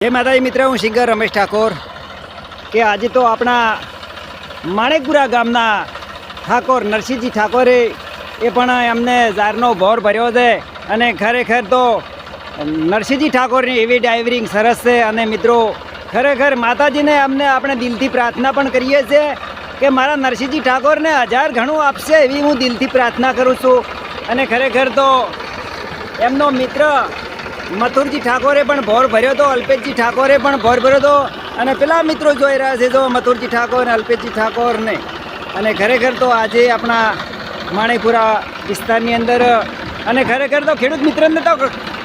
જય માતાજી મિત્ર, હું સિંગર રમેશ ઠાકોર. કે આજે તો આપણા માણેકપુરા ગામના ઠાકોર નરસિંહજી ઠાકોરે એ પણ એમને ઝારનો ભોર ભર્યો છે અને ખરેખર તો નરસિંહજી ઠાકોરની એવી ડાઇવરિંગ સરસ છે અને મિત્રો, ખરેખર માતાજીને અમને આપણે દિલથી પ્રાર્થના પણ કરીએ છીએ કે મારા નરસિંહજી ઠાકોરને હજાર ઘણું આપશે એવી હું દિલથી પ્રાર્થના કરું છું. અને ખરેખર તો એમનો મિત્ર મથુરજી ઠાકોરે પણ ભોર ભર્યો હતો અલ્પેશજી ઠાકોરે પણ ભોર ભર્યો હતો અને પેલા મિત્રો જોઈ રહ્યા છે જો મથુરજી ઠાકોર અને અલ્પેશજી ઠાકોરને. અને ખરેખર તો આજે આપણા માણેપુરા વિસ્તારની અંદર, અને ખરેખર તો ખેડૂત મિત્રને તો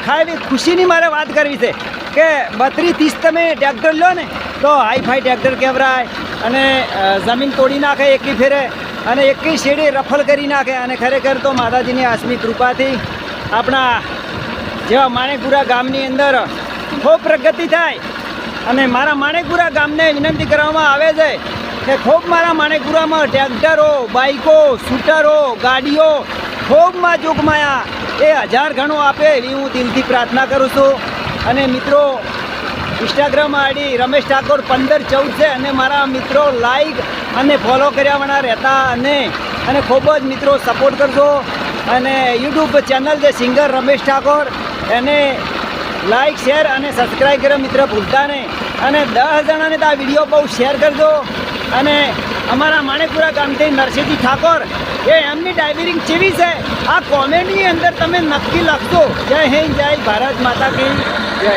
ખાલી ખુશીની મારે વાત કરવી છે કે બત્રીસ ત્રીસ તમે ટ્રેક્ટર લો ને, તો હાઈ ફાઈ ટ્રેક્ટર કહેવરાય અને જમીન તોડી નાખે એકી ફેરે, અને એકી શેડે રફલ કરી નાખે, અને ખરેખર તો માતાજીની આસમી કૃપાથી આપણા જેવા માણેકપુરા ગામની અંદર ખૂબ પ્રગતિ થાય અને મારા માણેકપુરા ગામને વિનંતી કરવામાં આવે છે કે ખૂબ મારા માણેકપુરામાં ટ્રેક્ટરો બાઈકો સ્કૂટરો, ગાડીઓ ખૂબમાં જોગમાયા એ હજાર ઘણું આપે એવી હું દિલથી પ્રાર્થના કરું છું. અને મિત્રો ઇન્સ્ટાગ્રામ આઈડી રમેશ ઠાકોર પંદર ચૌદ છે અને મારા મિત્રો લાઈક અને ફોલો કર્યાવાળા રહેતા અને અને ખૂબ જ મિત્રો સપોર્ટ કરજો. અને યુટ્યુબ ચેનલ છે સિંગર રમેશ ઠાકોર. એને લાઈક શેર અને સબસ્ક્રાઈબ કરો મિત્ર, ભૂલતા નહીં. અને દસ જણાને તો આ વીડિયો બહુ શેર કરજો. અને અમારા માણેકપુરા ગામથી નરસિંહજી ઠાકોર, એ એમની ડાયવરિંગ કેવી છે? આ કોમેન્ટની અંદર તમે નક્કી લખજો. જય હિન્દ, જય ભારત માતા કી જય.